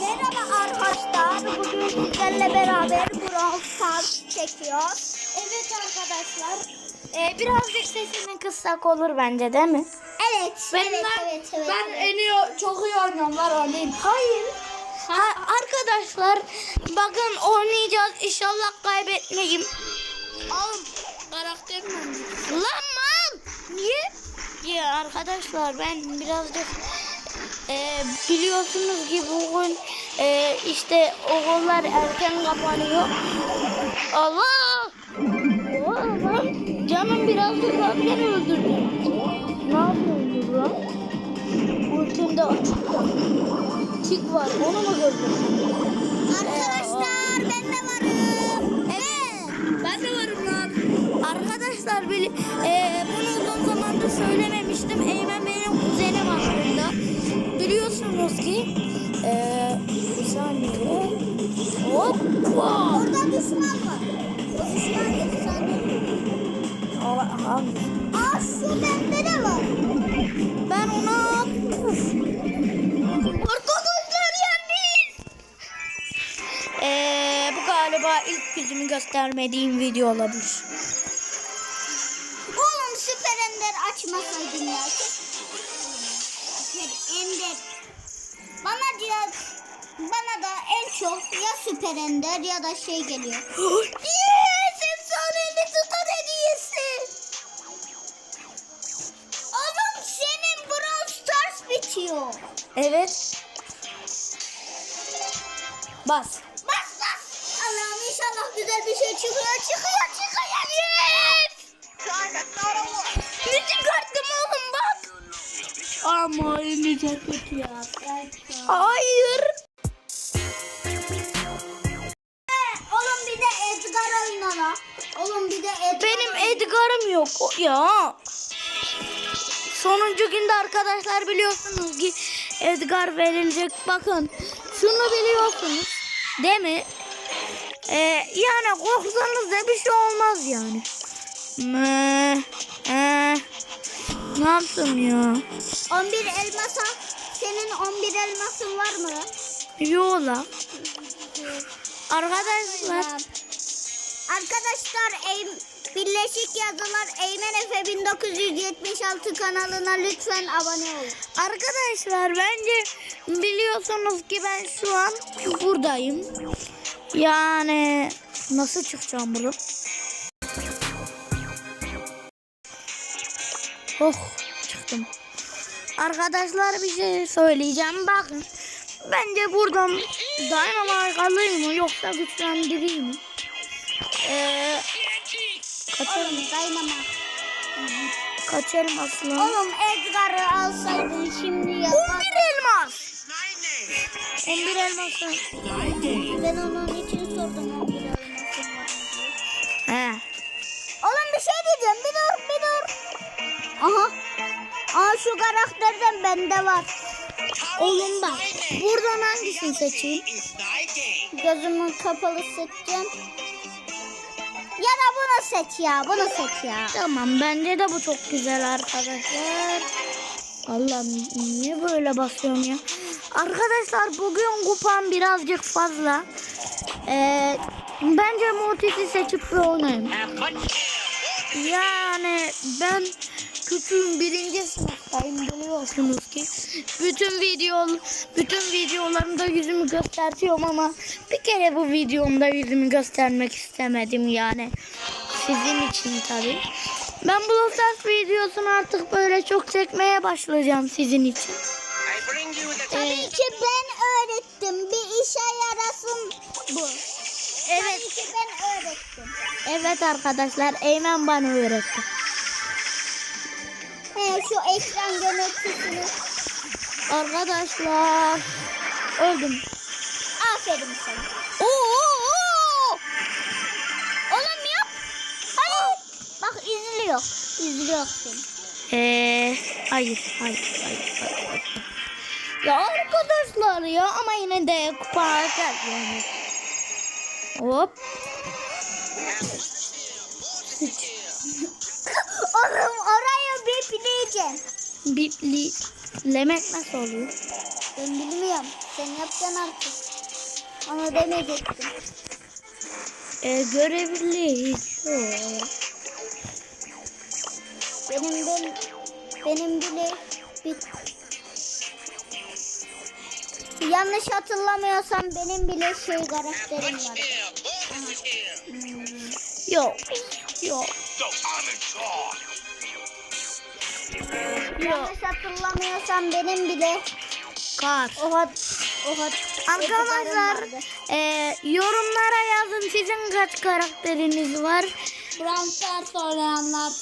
Merhaba arkadaşlar. Bugün sizlerle beraber Brawl Stars çekiyoruz. Evet arkadaşlar. Ee, birazcık sesini kıssak olur bence değil mi? Evet. Ben, evet, ben, evet, evet, ben evet. en iyi, çok iyi oynuyorum var oynayayım. Hayır. Ha, arkadaşlar bakın oynayacağız. İnşallah kaybetmeyeyim. Oğlum karakterim Lan mal. Niye? Ya arkadaşlar ben birazcık e, biliyorsunuz ki bugün e, işte okullar erken kapanıyor. Allah! Oğlum canım birazcık erken öldürdü. Ne yapıyorsun lan? Ultimde açık. Tik var onu mu gördün? Bende de var. Ben ona. Arkadaşlar yendik. Ee, bu galiba ilk yüzümü göstermediğim video olabilir. Oğlum süper ender açmasaydın ya. Süper ender. Bana diyor bana da en çok ya süper ender ya da şey geliyor. yes! Evet. Bas. Bas bas. Allah'ım inşallah güzel bir şey çıkıyor çıkıyor çıkıyor. Yes. Ne çıkarttım oğlum bak. Ama elini kötü ya. Hayır. Oğlum bir de Edgar oynana. Oğlum bir de Edgar. Benim Edgar'ım yok ya. Sonuncu günde arkadaşlar biliyorsunuz ki Edgar verilecek. Bakın şunu biliyorsunuz. Değil mi? Ee, yani korksanız da bir şey olmaz yani. Meh, eh. Ne yaptım ya? 11 elmasa. Senin 11 elmasın var mı? Yola. Arkadaşlar Arkadaşlar Ey- Birleşik Yazılar Eymen Efe 1976 kanalına lütfen abone olun. Arkadaşlar bence biliyorsunuz ki ben şu an buradayım. Yani nasıl çıkacağım buradan? Oh çıktım. Arkadaşlar bir şey söyleyeceğim. Bakın bence buradan Dynamite alayım mı yoksa güçlendireyim mi? Ee, kaçarım, Oğlum dayanama. kaçarım aslında. Oğlum Edgar'ı alsaydın şimdi ya. 11 elmas. 11 elması. Ben onun için sordum 11 elmasın var mı diye. He. Oğlum bir şey diyeceğim. Bir dur bir dur. Aha. Aa şu karakterden bende var. Oğlum bak. Buradan hangisini seçeyim? Gözümü kapalı seçeceğim. Ya da bunu seç ya. Bunu seç ya. Tamam bence de bu çok güzel arkadaşlar. Allah'ım niye böyle basıyorum ya? Arkadaşlar bugün kupam birazcık fazla. Ee, bence Mortis'i seçip bir oynayayım. Yani ben küçüğüm birinci sınıftayım biliyorsunuz ki. Bütün video bütün videolarımda yüzümü gösteriyorum ama bir kere bu videomda yüzümü göstermek istemedim yani. Sizin için tabii. Ben Brawl Stars videosunu artık böyle çok çekmeye başlayacağım sizin için. Tabii ki ben öğrettim. Bir işe yarasın bu. Evet, Tabii ki ben öğrettim. evet arkadaşlar Eymen bana öğretti. He şu ekran görüntüsünü. Arkadaşlar öldüm. Aferin sana. Oo, oo, oo. Oğlum yap. Hayır. Bak izliyor. İzliyor seni. Ee, hayır, hayır, hayır, hayır. Ya arkadaşlar ya ama yine de kupa yani. Hop. Oğlum bipleyeceğim. Bipli. Lemek nasıl oluyor? Ben bilmiyorum. Sen yapacaksın artık. Onu demeyecektim. E, görevli hiç yok. Benim ben, benim bile bir Yanlış hatırlamıyorsam benim bile şey karakterim var. Yok. Yok. Yanlış hatırlamıyorsam benim bile Kar. oha oha Arkadaşlar e, yorumlara yazın sizin kaç karakteriniz var. Brawl Stars oynayanlar.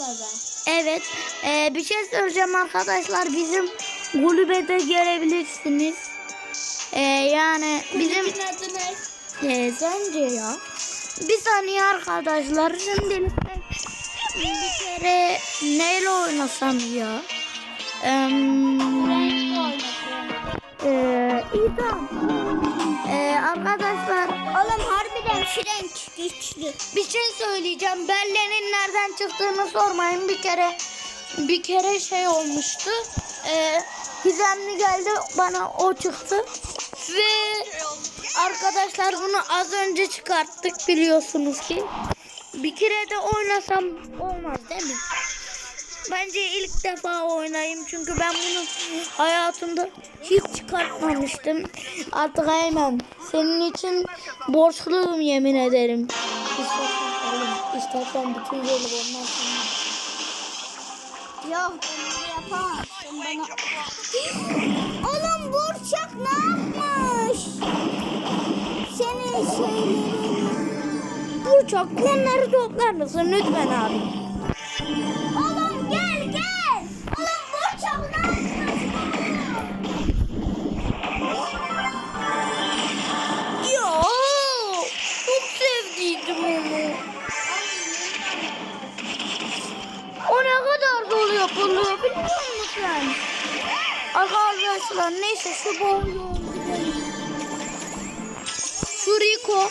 Evet. e, bir şey söyleyeceğim arkadaşlar. Bizim kulübede gelebilirsiniz. E, yani bizim e, sence ya. Bir saniye arkadaşlar. Ben bir kere neyle oynasam ya? Em, Ee, iyi tamam. Ee, arkadaşlar Oğlum harbiden frenk güçlü. bir şey söyleyeceğim. Belle'nin nereden çıktığını sormayın. Bir kere bir kere şey olmuştu. Ee, Gizemli geldi bana o çıktı. Ve arkadaşlar bunu az önce çıkarttık biliyorsunuz ki. Bir kere de oynasam olmaz değil mi? Bence ilk defa oynayayım çünkü ben bunu hayatımda hiç çıkartmamıştım. Artık hemen senin için borçluyum yemin ederim. İstersen istersen bütün yolu ondan sonra. Yok ben. Sen bana... Oğlum Burçak ne yapmış? Senin şeylerin. Burçak onları toplar mısın lütfen abi? Oğlum gel gel. Oğlum yapmış? Ya çok sevdiydim onu. O kadar dolu yapılıyor biliyor musun sen? Arkadaşlar neyse şu boyu Şu Rico.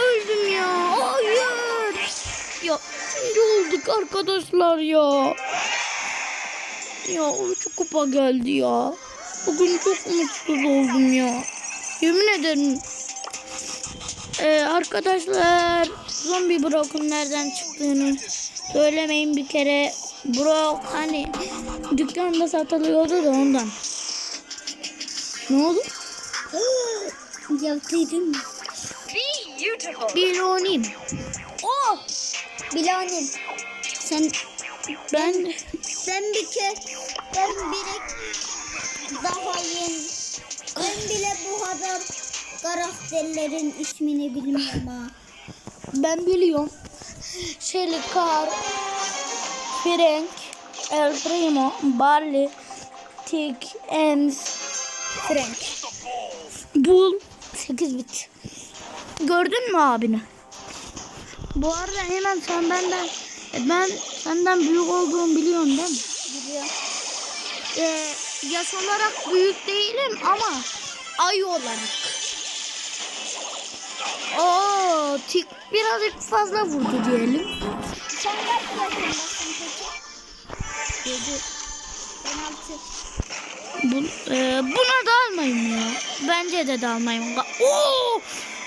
Öldüm ya. Hayır. Ya ne olduk arkadaşlar ya. Ya şu kupa geldi ya. Bugün çok mutsuz oldum ya. Yemin ederim. Ee, arkadaşlar zombi Brock'un nereden çıktığını söylemeyin bir kere. Brock hani dükkanda satılıyordu da ondan. Ne oldu? Yaptıydım. Bir oynayayım. Oh! Bilanim. Sen Ben ben bir kez ben bile daha yeni ben bile bu kadar karakterlerin ismini bilmiyorum ha. ben biliyorum. Shelly Carr, Frank, El Primo, Barley, Tick, Ems, Frank. Bull 8 bit. Gördün mü abini? Bu arada hemen sen benden ben senden büyük olduğumu biliyorsun değil mi? Biliyorum. Ee, yaş olarak büyük değilim ama ay olarak. Oo, tik birazcık fazla vurdu diyelim. Sen kaç yaşındasın peki? Yedi. Ben altı. Bu, e, buna da almayayım ya. Bence de dalmayayım. Oo!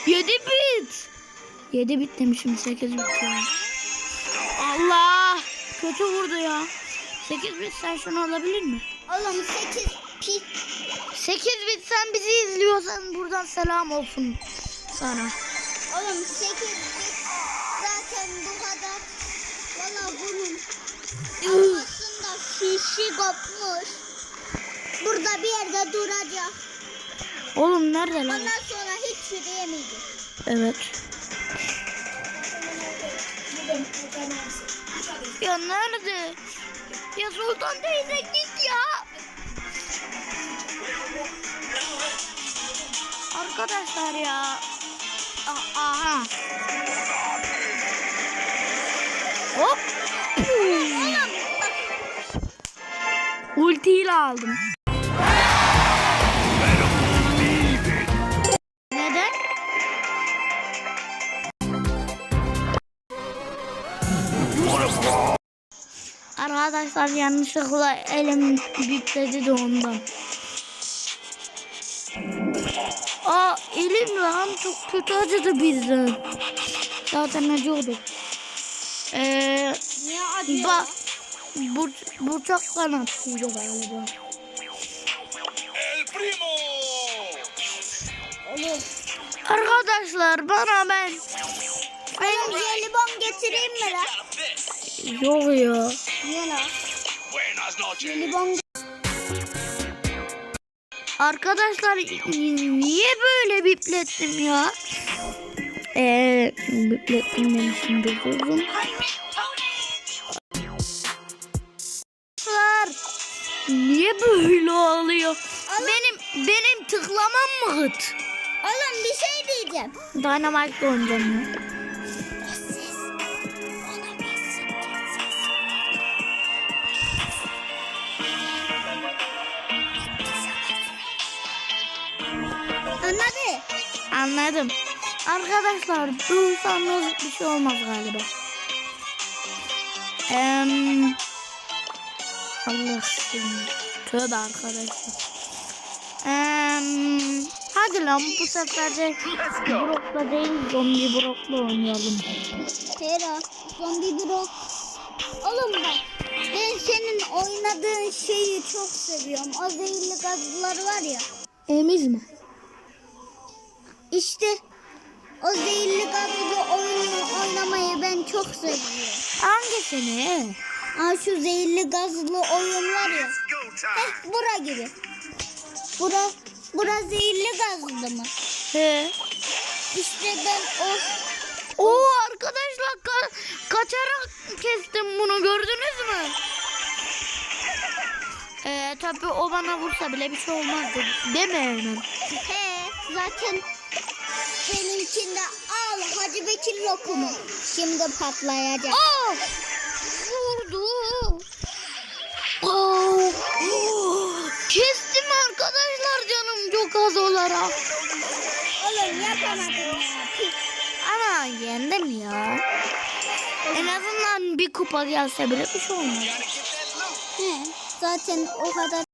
7 bit. 7 bit demişim 8 bit. Allah! Kötü vurdu ya. 8 bit sen şunu alabilir mi? Oğlum 8 pik 8 bit sen bizi izliyorsan buradan selam olsun sana. Oğlum 8 bit zaten bu kadar. Valla bunun aslında fişi kopmuş. Burada bir yerde duracak. Oğlum nerede lan? Ondan sonra hiç yürüyemeyecek. Evet. Ya nerede? Ya Sultan teyze git ya. Arkadaşlar ya. Aha. Hop. Ultiyle aldım. Arkadaşlar yanlışlıkla elim bitledi de ondan. Aa elim lan çok kötü acıdı bizden. Zaten acıyordu. Ee, Niye acıyor? Bak bur burçak kanatıydı galiba. El primo. Arkadaşlar bana ben... Oğlum jelibon getireyim mi lan? Yok ya. Niye lan? Arkadaşlar niye böyle biplettim ya? Eee biplettim demişim. Arkadaşlar niye böyle oluyor? Benim benim tıklamam mı hıt? Oğlum bir şey diyeceğim. Dynamite oynayacağım ya. Anladım. Arkadaşlar duysanız bir şey olmaz galiba. Eee Allah şimdi. Tövbe arkadaşlar. Eee hadi lan bu sefer de Brock'la değil zombi Brock'la oynayalım. Tera, zombi bro. Oğlum bak. Ben senin oynadığın şeyi çok seviyorum. O zehirli gazlar var ya. Emiz mi? İşte o zehirli gazlı oyunu oynamayı ben çok seviyorum. Hangisini? Aa şu zehirli gazlı oyun var ya. Heh bura gibi. Bura, bura zehirli gazlı mı? He. İşte ben o Oo arkadaşlar ka- kaçarak kestim bunu gördünüz mü? Ee, tabii o bana vursa bile bir şey olmazdı. Deme hemen. he zaten benimkinde al Hacı Bekir lokumu. Şimdi patlayacak. Aa! Vurdu. Oo! Kestim arkadaşlar canım çok az olarak. Oğlum yapamadım ya. Ama yendim ya. En azından bir kupa gelse bile bir şey olmaz. He, zaten o kadar